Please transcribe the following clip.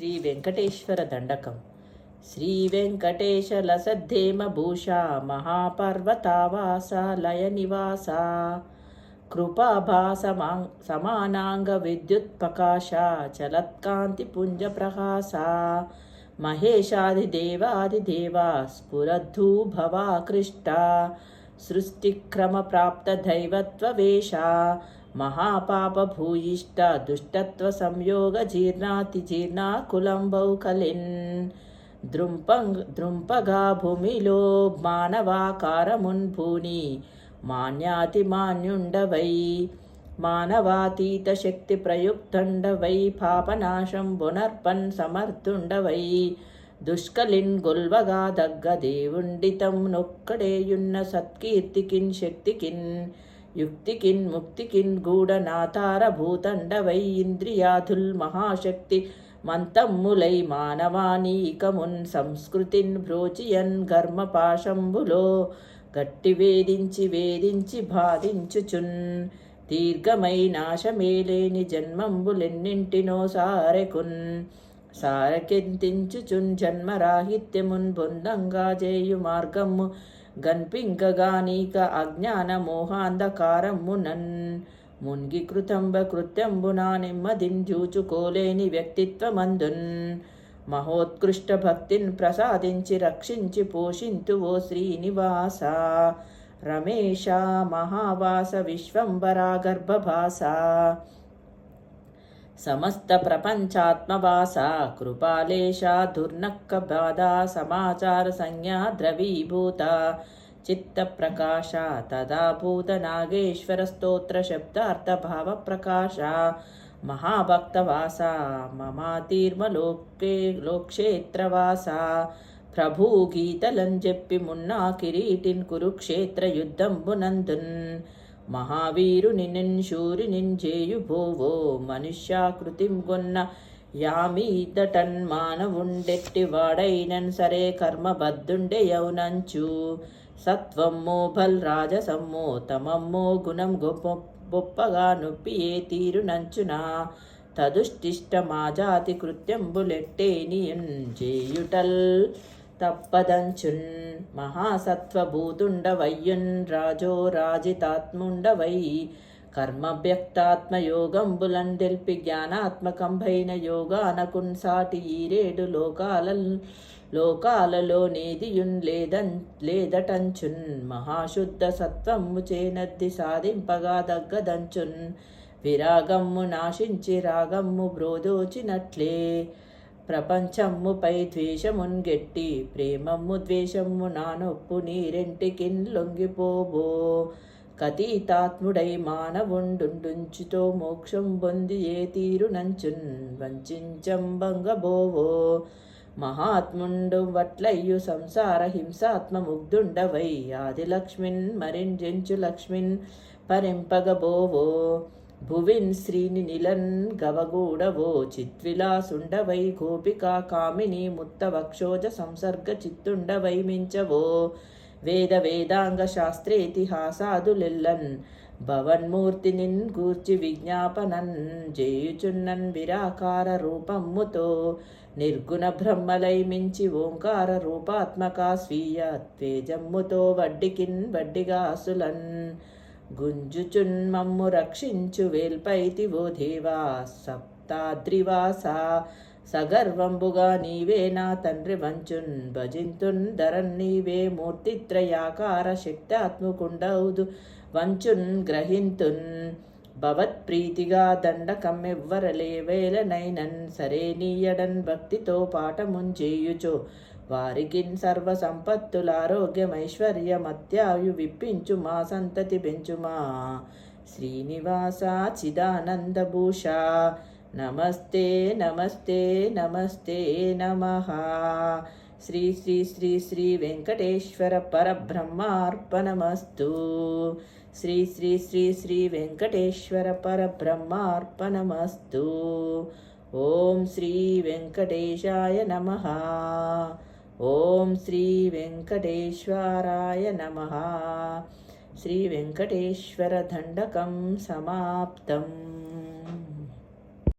శ్రీ వెంకటేశ్వర దండకం. శ్రీ వెంకటేశ లసద్ధేమభూషా మహాపర్వతావాస లయ నివాస. కృపాభాస సమానాంగ విద్యుత్పకాశ చలత్కాంతి పుంజ ప్రహాస. మహేషాదిదేవాదిదేవా స్ఫురద్ధూ భవాకృష్ట సృష్టిక్రమ ప్రాప్త దైవత్వవేష మహాపాపభూయిష్ట దుష్టత్వ సంయోగ జీర్ణాతి జీర్ణాకులంబౌ కలిన్ ద్రుంపం ద్రుంపగా భూమిలో మానవాకారమున్ భూని మాన్యాతి మాన్యుండవై మానవాతీత శక్తి ప్రయుక్తండవై పాపనాశం బునర్పన్ సమర్థుండవై. దుష్కలిన్ గొల్వగా దగ్గ దేవుండితం నొక్కడేయున్న సత్కీర్తికిన్ శక్తికిన్. యుక్తికిన్ ముక్తికిన్ గూఢనాతార భూతండవై ఇంద్రియాధుల్ మహాశక్తి మంతమ్ములై మానవానీకమున్ సంస్కృతిన్ బ్రోచియన్ గర్మపాశంబులో గట్టి వేధించి వేధించి బాధించుచున్ దీర్ఘమై నాశమేలేని జన్మంబులెన్నింటినో సారెకున్ సారకెంతించుచున్ జన్మరాహిత్యమున్ బొందంగా చేయు మార్గము గన్పింగగా నీక అజ్ఞాన మోహాంధకారమునన్ మున్గి కృతంబ కృత్యంబునా నెమ్మదింజూచుకోలేని వ్యక్తిత్వమందున్ మహోత్కృష్ట భక్తిన్ ప్రసాదించి రక్షించి పోషింతు ఓ శ్రీనివాస రమేష మహావాస విశ్వంబరా గర్భభాస ప్రకాశ తదాభూత నాగేశ్వర స్తోత్ర శబ్దార్థ భావ ప్రకాశ మహాభక్తవాస మమాతీర్మలోకే లోక్షేత్రవాస ప్రభూ గీతలని చెప్పి మున్నా కిరీటిన్ కురుక్షేత్ర యుద్ధంబునందున్ మహావీరుని నిన్శూరినిన్ చేయుభోవో మనుష్యాకృతిం గొన్న యామీదటన్మానవుండెట్టి వాడైనన్ సరే కర్మబద్ధుండే యౌనంచు. సత్వమ్మో భల్ రాజసమ్మో తమమ్మో గుణం గొప్ప గొప్పగా నొప్పి ఏ తీరు నంచునా. తదుష్టిష్ట మా జాతి కృత్యంబులెట్టేనియన్ చేయుటల్ తప్పదంచున్ మహాసత్వభూతుండవయ్యున్ రాజో రాజితాత్ముండవై. కర్మవ్యక్తాత్మయోగంబులన్ బులందెల్పి జ్ఞానాత్మకంభైన యోగానకున్ సాటి ఈరేడు లోకాల లోకాలలో నేదియున్ లేదన్ లేదటంచున్. మహాశుద్ధ సత్వము చేనద్ది సాధింపగా దగ్గదంచున్. విరాగమ్ము నాశించి రాగమ్ము బ్రోదోచినట్లే. ప్రపంచమ్ముపై ద్వేషమున్గెట్టి ప్రేమమ్ము ద్వేషమ్ము నానొప్పు నీరెంటికిన్ లొంగిపోబో. కతీతాత్ముడై మానవుండుంచుతో మోక్షం పొంది ఏ తీరు నంచున్ వంచంబంగబోవో మహాత్ముండు వట్లయ్యు సంసార హింసాత్మముగ్ధుండవై ఆదిలక్ష్మిన్ మరింజెంచు లక్ష్మిన్ పరింపగబోవో. భువిన్ శ్రీని నిలన్ గవగూడవో చిత్విలాసుండవై గోపికా కామిని ముత్తవక్షోజ సంసర్గ చిత్తుండవై మించవో. వేద వేదాంగ శాస్త్రేతిహాసాదులెల్లన్ భవన్మూర్తినిన్ గూర్చి విజ్ఞాపనన్ జేయుచున్నన్ విరాకార రూపమ్ముతో. నిర్గుణ బ్రహ్మలై మించి ఓంకార రూపాత్మక స్వీయ తేజమ్ముతో వడ్డికిన్ వడ్డిగా అసులన్ గుంజుచున్మమ్ము రక్షించు వేల్పైతి ఓ దేవా సప్తాద్రివాస సగర్వంబుగా నీవే నా తండ్రి వంచున్ భజింతున్ ధరన్ నీవే మూర్తిత్రయాకార శక్తాత్మకుండౌదు వంచున్ గ్రహింతున్ భవత్ప్రీతిగా దండకమ్మెవ్వరలే వేలనైనన్ సరే నీయడన్ భక్తితో పాఠముంచేయుచో వారికిన్ సర్వ సంపత్తుల ఆరోగ్యమైశ్వర్యమత్యాయు విప్పించు మా సంతతి పెంచుమా శ్రీనివాస చిదానందభూష. నమస్తే నమస్తే నమస్తే నమ. శ్రీ శ్రీ శ్రీ శ్రీ వెంకటేశ్వర పరబ్రహ్మార్పణమస్తు. శ్రీ శ్రీ శ్రీ శ్రీ వెంకటేశ్వర పరబ్రహ్మార్పణమస్తు. ఓం శ్రీ వెంకటేశాయ నమ. ఓం శ్రీ వెంకటేశ్వరాయ నమ. శ్రీ వెంకటేశ్వర దండకం సమాప్తం.